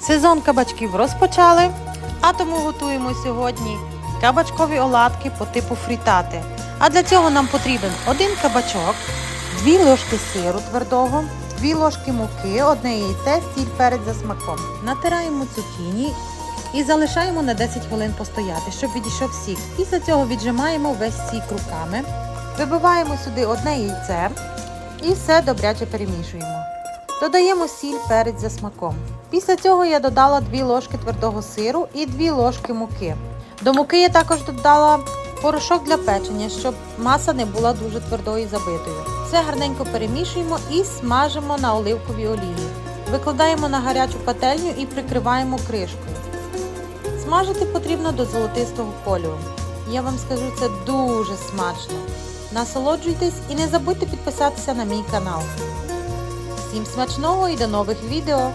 Сезон кабачків розпочали, а тому готуємо сьогодні кабачкові оладки по типу фрітати. А для цього нам потрібен один кабачок, дві ложки сиру твердого, дві ложки муки, одне яйце, сіль перець за смаком. Натираємо цукіні і залишаємо на 10 хвилин постояти, щоб відійшов сік. Після цього віджимаємо весь сік руками, вибиваємо сюди одне яйце і все добряче перемішуємо. Додаємо сіль перець за смаком. Після цього я додала 2 ложки твердого сиру і 2 ложки муки. До муки я також додала порошок для печення, щоб маса не була дуже твердою і забитою. Все гарненько перемішуємо і смажимо на оливковій олії. Викладаємо на гарячу пательню і прикриваємо кришкою. Смажити потрібно до золотистого кольору. Я вам скажу, це дуже смачно. Насолоджуйтесь і не забудьте підписатися на мій канал. Всім смачного і до нових відео!